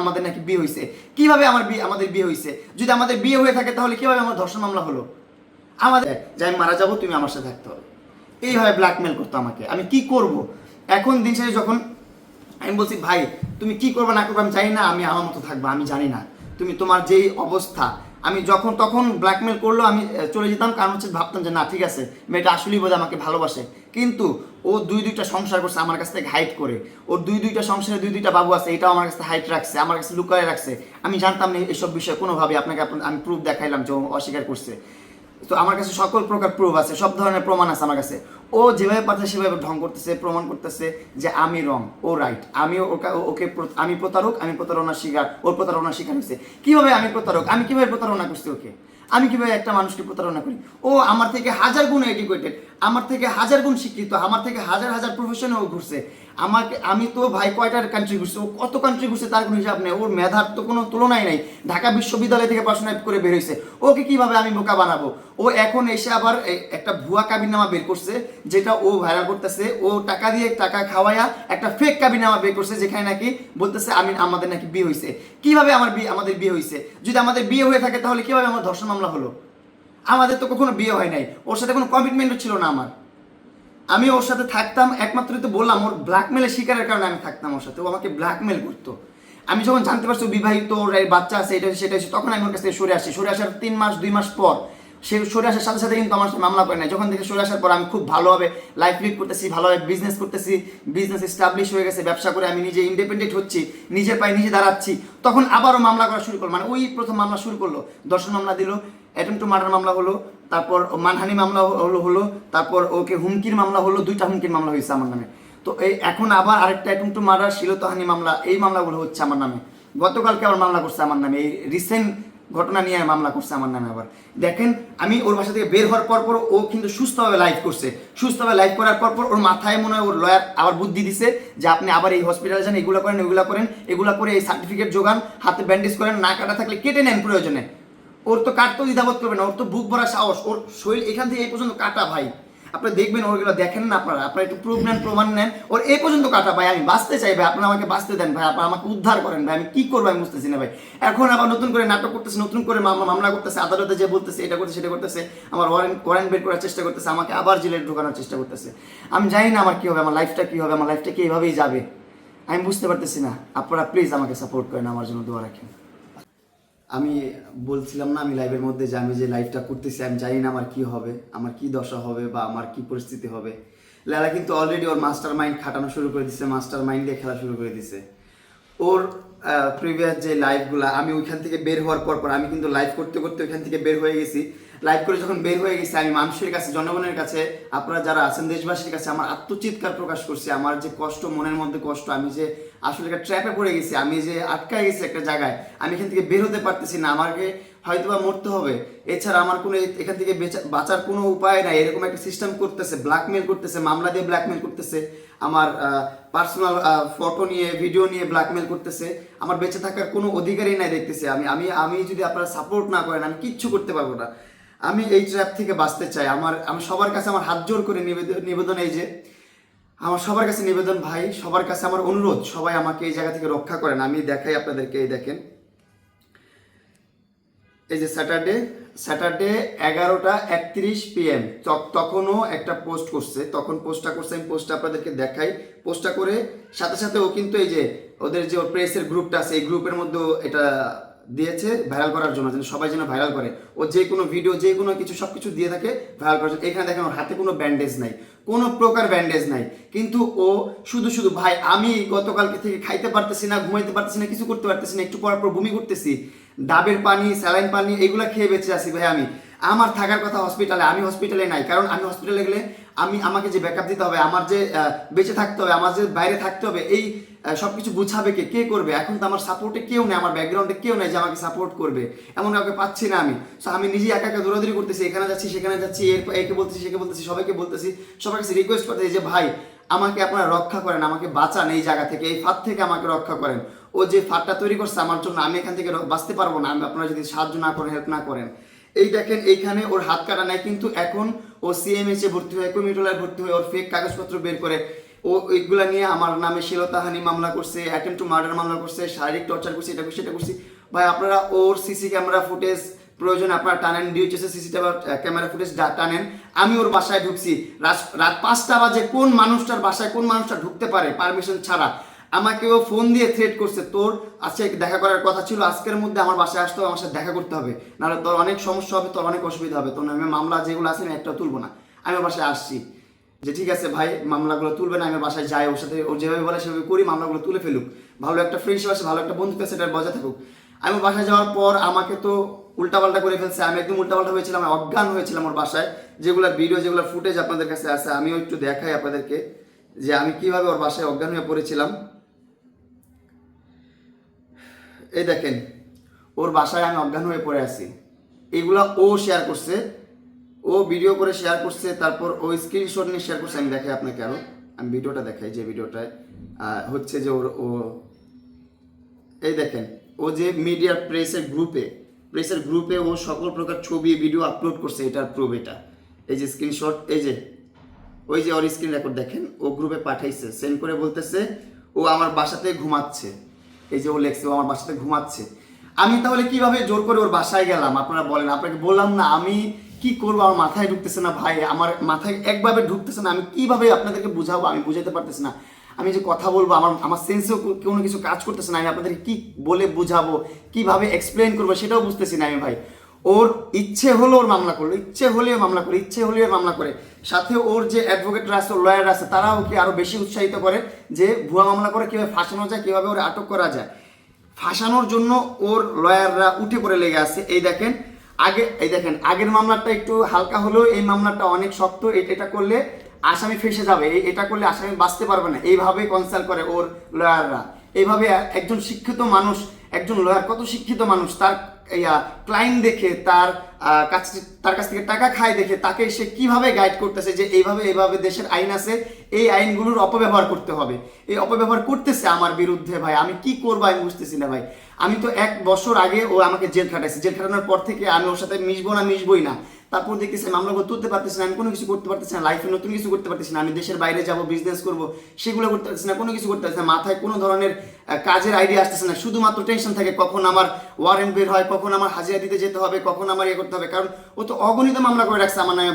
আমাদের নাকি বিয়ে হয়েছে কীভাবে আমার বিয়ে আমাদের বিয়ে হয়েছে যদি আমাদের বিয়ে হয়ে থাকে, তাহলে কীভাবে আমার ধর্ষণ মামলা হলো? আমাদের যে আমি মারা যাব, তুমি আমার সাথে থাকতে হবে। এইভাবে ব্ল্যাকমেল করতো আমাকে। আমি কি করব? এখন দিন শেষে যখন আমি বলছি, ভাই, তুমি কি করবে, না করবে, আমি জানি না, আমি আমার মতো থাকব, আমি জানি না। তুমি তোমার যেই অবস্থা। আমি যখন তখন ব্ল্যাকমেল করল, আমি চলে যেতাম। কারণ হচ্ছে ভাবতাম যে, না, ঠিক আছে, মেয়েটা আসলেই বোধ আমাকে ভালোবাসে। কিন্তু ও দুই দুইটা সংসার করছে আমার কাছ থেকে হাইট করে। ওর দুই দুইটা সংসারে দুই দুইটা বাবু আছে, এটাও আমার কাছে হাইট রাখছে, আমার কাছে লুকায় রাখছে। আমি জানতাম না এইসব বিষয়ে কোনোভাবে আপনাকে আমি প্রুফ দেখাইলাম যে অস্বীকার করছে। তো আমার কাছে সকল প্রকার প্রুফ আছে, সব ধরনের প্রমাণ আছে আমার কাছে। ও যেভাবে পারছে সেভাবে ঢং করতেছে, প্রমাণ করতেছে যে আমি রং ও রাইট আমি ওকে- ওকে আমি প্রতারক, আমি প্রতারণা শিকার, ওর প্রতারণা শিকার হয়েছে। কীভাবে আমি প্রতারক? আমি কীভাবে প্রতারণা করছি ওকে? আমি কীভাবে একটা মানুষকে প্রতারণা করি? ও আমার থেকে হাজার গুণ এডুকেটেড আমার থেকে হাজার গুণ শিক্ষিত, আমার থেকে হাজার হাজার প্রফেশনেও ঘুরছে। আমাকে, আমি তো ভাই কয়টার কান্ট্রি ঘুরছে ও কত কান্ট্রি ঘুরছে তার কোনো হিসাব নেই, ওর মেধার তো কোনো তুলনাই নাই। ঢাকা বিশ্ববিদ্যালয় থেকে পড়াশোনা করে বের হয়েছে। ওকে কীভাবে আমি বোকা বানাবো? ও এখন এসে আবার একটা ভুয়া কাবিনামা বের করছে, যেটা ও ভাইরাল করতেছে। ও টাকা দিয়ে টাকা খাওয়াইয়া একটা ফেক কাবিনামা বের করছে, যেখানে নাকি বলতেছে আমি আমাদের নাকি বিয়ে হয়েছে। কীভাবে আমার বিয়ে, আমাদের বিয়ে হয়েছে? যদি আমাদের বিয়ে হয়ে থাকে, তাহলে কীভাবে আমার ধর্ষণ মামলা হলো? আমাদের তো কখনো বিয়ে হয় নাই। ওর সাথে কোনো কমিটমেন্টও ছিল না আমার। আমি ওর সাথে থাকতাম, একমাত্র তো বললাম, ওর ব্ল্যাকমেলের শিকারের কারণে আমি থাকতাম ওর সাথে। ও আমাকে ব্ল্যাকমেল করতো। আমি যখন জানতে পারছি বিবাহিত, ওর বাচ্চা আছে, এটা সেটা তখন আমি ওর কাছ থেকে সরে আসি। সরে আসার তিন মাস, দুই মাস পর, সে সরে আসার সাথে সাথে কিন্তু আমার সাথে মামলা করে নাই। যখন থেকে সরে আসার পর আমি খুব ভালোভাবে লাইফ লিড করতেছি, ভালোভাবে বিজনেস করতেছি বিজনেস এস্টাবলিশ হয়ে গেছে, ব্যবসা করে আমি নিজে ইন্ডিপেন্ডেন্ট হচ্ছি, নিজের পায়ে নিজে দাঁড়াচ্ছি। তখন আবারও মামলা করা শুরু করল। মানে ওই প্রথম মামলা শুরু করল দর্শন মামলা দিল। অ্যাটেম্প টু মার্ডার মামলা হলো, তারপর মানহানি মামলা হলো হলো, তারপর ওকে হুমকির মামলা হলো, দুইটা হুমকির মামলা হয়েছে আমার নামে। তো এই এখন আবার আরেকটা অ্যাটেম্প টু মার্ডার শিলতহানি মামলা, এই মামলাগুলো হচ্ছে আমার নামে। গতকালকে আবার মামলা করছে আমার নামে, এই রিসেন্ট ঘটনা নিয়ে মামলা করছে আমার নামে আবার। দেখেন, আমি ওর বাসা থেকে বের হওয়ার পর পর ও কিন্তু সুস্থভাবে লাইভ করছে। সুস্থভাবে লাইভ করার পর পর ওর মাথায় মনে হয় ওর লয়ার আবার বুদ্ধি দিছে যে আপনি আবার এই হসপিটালে যান, এগুলো করেন এগুলো করেন, এগুলো করে এই সার্টিফিকেট যোগান, হাতে ব্যান্ডেজ করেন, না কাটা থাকলে কেটে নেন প্রয়োজনে। ওর তো কাটতেও দ্বিধাবোধ করবে না, ওর তো বুক ভরা সাহস, ওর শরীর এখান থেকে এই পর্যন্ত কাটা ভাই। আপনারা দেখবেন ওরগুলো দেখেন না আপনারা আপনারা একটু প্রুফ নেন, প্রমাণ নেন। ওর এই পর্যন্ত কাটা ভাই, আমি বাঁচতে চাই ভাই, আপনারা আমাকে বাঁচতে দেন ভাই, আপনারা আমাকে উদ্ধার করেন ভাই, আমি কি করব আমি বুঝতেছি না ভাই। এখন আবার নতুন করে নাটক করতেছে, নতুন করে মামলা মামলা করতেছে, আদালতে যে বলতেছে, এটা করতেছে, সেটা করতেছে, আমার ওয়ারেন্ট ওয়ারেন্ট বের করার চেষ্টা করতেছে, আমাকে আবার জেলে ঢোকানোর চেষ্টা করতেছে। আমি জানি না আমার কি হবে, আমার লাইফটা কি হবে, আমার লাইফটা কি এইভাবেই যাবে। আমি বুঝতে পারতেছি না, আপনারা প্লিজ আমাকে সাপোর্ট করেন, আমার জন্য দোয়া রাখেন। আমি বলছিলাম না, আমি লাইভের মধ্যে যে আমি যে লাইভটা করতেছি, আমি জানি না আমার কি হবে, আমার কি দশা হবে বা আমার কি পরিস্থিতি হবে। লালা কিন্তু অলরেডি ওর মাস্টার মাইন্ড খাটানো শুরু করে দিছে মাস্টার মাইন্ড দিয়ে খেলা শুরু করে দিছে। ওর প্রিভিয়াস যে লাইভগুলো আমি ওইখান থেকে বের হওয়ার পর পর আমি কিন্তু লাইভ করতে করতে ওইখান থেকে বের হয়ে গেছি। লাইভ করে যখন বের হয়ে গেছি, আমি মানুষের কাছে, জনগণের কাছে, আপনারা যারা আছেন দেশবাসীর কাছে, আমার আত্মচিৎকার প্রকাশ করছি, আমার যে কষ্ট, মনের মধ্যে কষ্ট, আমি যে আসলে একটা ট্র্যাপে পড়ে গেছি, আমি যে আটকায় গেছি একটা জায়গায়, আমি এখান থেকে বের হতে পারতেছি না, আমাকে হয়তো বা মরতে হবে। এছাড়া আমার কোনো এখান থেকে বেচা- বাঁচার কোনো উপায় নাই, এরকম একটা সিস্টেম করতেছে ব্ল্যাকমেল করতেছে, মামলা দিয়ে ব্ল্যাকমেল করতেছে, আমার পার্সোনাল ফটো নিয়ে ভিডিও নিয়ে ব্ল্যাকমেল করতেছে, আমার বেঁচে থাকার কোনো অধিকারই নাই দেখতেছি আমি আমি আমি যদি আপনারা সাপোর্ট না করেন, আমি কিচ্ছু করতে পারব না। আমি এই ট্র্যাপ থেকে বাঁচতে চাই। আমার, আমি সবার কাছে আমার হাত জোর করে নিবেদন নিবেদন এই যে, আমার সবার কাছে নিবেদন ভাই, সবার কাছে আমার অনুরোধ, সবাই আমাকে এই জায়গা থেকে রক্ষা করেন। আমি দেখাই আপনাদেরকে, এই দেখেন। এই যে স্যাটারডে স্যাটারডে এগারোটা একত্রিশ পিএম তখনও একটা পোস্ট করছে। তখন পোস্টটা করছে, আমি পোস্টটা আপনাদেরকে দেখাই। পোস্টটা করে সাথে সাথে ও কিন্তু এই যে, ওদের যে প্রেসের গ্রুপটা আছে, এই গ্রুপের মধ্যে এটা দিয়েছে ভাইরাল করার জন্য, যেন সবাই যেন ভাইরাল করে। ও যে কোনো ভিডিও যে কোনো কিছু সব কিছু দিয়ে থাকে ভাইরাল করার জন্য। এখানে দেখেন, ওর হাতে কোনো ব্যান্ডেজ নাই, কোনো প্রকার ব্যান্ডেজ নাই। কিন্তু ও শুধু শুধু, ভাই, আমি গতকালকে থেকে খাইতে পারতেছি না, ঘুমাইতে পারতেছি না, কিছু করতে পারতেছি না, একটু পর পর বমি করতেছি, ডাবের পানি, স্যালাইন পানি, এগুলো খেয়ে বেঁচে আছি ভাই আমি। আমার থাকার কথা হসপিটালে আমি হসপিটালে নাই, কারণ আমি হসপিটালে গেলে আমি, আমাকে যে ব্যাকআপ দিতে হবে, আমার যে বেঁচে থাকতে হবে, আমার যে বাইরে থাকতে হবে, এই সব কিছু বুঝাবে কে? কে করবে? এখন তো আমার সাপোর্টে কেউ নেই, আমার ব্যাকগ্রাউন্ডে কেউ নেই যে আমাকে সাপোর্ট করবে। এমন কাউকে পাচ্ছি না আমি। সো আমি নিজে একা একা দৌড়াদৌড়ি করতেছি, এখানে যাচ্ছি, সেখানে যাচ্ছি এর একে বলতেছি, সেকে বলতেছি, সবাইকে বলতেছি, সবার কাছে রিকোয়েস্ট করতেছি যে, ভাই, আমাকে আপনারা রক্ষা করেন, আমাকে বাঁচান এই জায়গা থেকে, এই ফাঁদ থেকে আমাকে রক্ষা করেন। ও যে ফাঁদটা তৈরি করছে আমার জন্য, আমি এখান থেকে বাঁচতে পারব না। আমি আপনারা যদি সাহায্য না করেন হেল্প না করেন। এই দেখেন, এইখানে ওর হাত কাটা নেয় কিন্তু এখন ও সিএমএইচে ভর্তি হয়ে কমিউনিটলায় ভর্তি হয়ে, ওর ফেক কাগজপত্র বের করে। ও ওইগুলা নিয়ে আমার নামে শিলতাহানি মামলা করছে অ্যাটেম্প টু মার্ডার মামলা করছে, শারীরিক টর্চার করছে, এটা করছে এটা করছি। ভাই, আপনারা ওর সিসি ক্যামেরা ফুটেজ প্রয়োজন, আপনারা টানেন ডিউচেসে সিসি ক্যামেরা ফুটেজ টানেন। আমি ওর বাসায় ঢুকছি। রাত পাঁচটা বাজে, কোন মানুষটার বাসায় কোন মানুষটা ঢুকতে পারে পারমিশন ছাড়া? আমাকে ও ফোন দিয়ে থ্রেট করছে, তোর আজকে দেখা করার কথা ছিল, আজকের মধ্যে আমার বাসায় আসতে হবে, আমার সাথে দেখা করতে হবে। নাহলে তোর অনেক সমস্যা হবে, তোর অনেক অসুবিধা হবে। তোর নামে মামলা যেগুলো আছে, আমি একটা তুলবো না। আমি ওর বাসায় আসছি। যে ঠিক আছে ভাই, মামলাগুলো তুলবে না, আমি বাসায় যাই, ওর সাথে ও যেভাবে বলে সেভাবে করি, মামলাগুলো তুলে ফেলুক। ভালো একটা ফ্রেন্ডশিপ আছে, ভালো একটা বন্ধুত্ব সেটা বজায় থাকুক। আমি বাসায় যাওয়ার পর আমাকে তো উল্টাপাল্টা করে ফেলছে। আমি একদম উল্টাপাল্টা হয়েছিলাম অজ্ঞান হয়েছিলাম ওর বাসায়। যেগুলো ভিডিও যেগুলো ফুটেজ আপনাদের কাছে আছে, আমিও একটু দেখাই আপনাদেরকে যে আমি কীভাবে ওর বাসায় অজ্ঞান হয়ে পড়েছিলাম। এই দেখেন, ওর বাসায় আমি অজ্ঞান হয়ে পড়ে আছি। এগুলা ও শেয়ার করছে, ও ভিডিও করে শেয়ার করছে, তারপর ও স্ক্রিনশট নিয়ে শেয়ার করছে, আমি দেখাই আপনাকে আরও। আমি ভিডিওটা দেখাই যে ভিডিওটায় হচ্ছে যে ওর ও এই দেখেন, ও যে মিডিয়া প্রেসের গ্রুপে প্রেসের গ্রুপে ও সকল প্রকার ছবি ভিডিও আপলোড করছে, এটার প্রুফ এটা। এই যে স্ক্রিনশট এই যে, ওই যে ওর স্ক্রিন রেকর্ড দেখেন, ও গ্রুপে পাঠাইছে সেন্ড করে বলতেছে, ও আমার বাসাতে ঘুমাচ্ছে। এই যে ও লেখছে আমার বাসাতে ঘুমাচ্ছে। আমি তাহলে কীভাবে জোর করে ওর বাসায় গেলাম? আপনারা বলেন, আপনাকে বললাম না, আমি কি করব? আমার মাথায় ঢুকতেছে না ভাই, আমার মাথায় একভাবে ঢুকতেছে না, আমি কীভাবে আপনাদেরকে বুঝাবো? আমি বুঝাতে পারতেছি না। আমি যে কথা বলব, আমার আমার সেন্সেও কোনো কিছু কাজ করতেছে না, আমি আপনাদেরকে কি বলে বুঝাবো, কীভাবে এক্সপ্লেন করব সেটাও বুঝতেছি না আমি ভাই। ওর ইচ্ছে হলো ওর মামলা করল, ইচ্ছে হলেও মামলা করে, ইচ্ছে হলেও মামলা করে। সাথে ওর যে অ্যাডভোকেটরা আছে লয়ার আছে, তারাও ওকে আরও বেশি উৎসাহিত করে যে ভুয়া মামলা করে কীভাবে ফাঁসানো যায়, কীভাবে ওর আটক করা যায়। ফাঁসানোর জন্য ওর লয়াররা উঠে পড়ে লেগে আছে। এই দেখেন, আগে, এই দেখেন, আগের মামলাটা একটু হালকা হলেও এই মামলাটা অনেক শক্ত। এটা করলে আসামি ফেসে যাবে। এটা করলে আসামি বাঁচতে পারবে না। এইভাবে কনসাল্ট করে ওর লয়াররা এইভাবে একজন শিক্ষিত মানুষ, একজন লয়ার কত শিক্ষিত মানুষ, তার ক্লায়েন্ট দেখে তার কাছ তার কাছ থেকে টাকা খায় দেখে তাকে সে কীভাবে গাইড করতেছে যে এইভাবে এইভাবে দেশের আইন আছে, এই আইনগুলোর অপব্যবহার করতে হবে। এই অপব্যবহার করতেছে আমার বিরুদ্ধে ভাই, আমি কি করব আমি বুঝতেছি না ভাই। আমি তো এক বছর আগে ও আমাকে জেল খাটাইছে। জেল খাটানোর পর থেকে আমি ওর সাথে মিশবো না, মিশবই না। তারপর দেখতেছি আমরা তুলতে পারতেছি না, আমি কোনো কিছু করতে পারতেছি না লাইফে নতুন কিছু করতে পারতেছি না, আমি দেশের বাইরে যাব বিজনেস করব, সেগুলো করতে পারতেছি না, কোনো কিছু করতে পারছি না, মাথায় কোনো ধরনের কাজের আইডিয়া আসতেছে না, শুধুমাত্র টেনশন থাকে কখন আমার ওয়ারেন্ট বের হয়, কখন আমার হাজিরা দিতে যেতে হবে, কখন আমার ইয়ে করতে হবে, কারণ ও তো অগণিত মামলা করে রাখছে আমার নামে।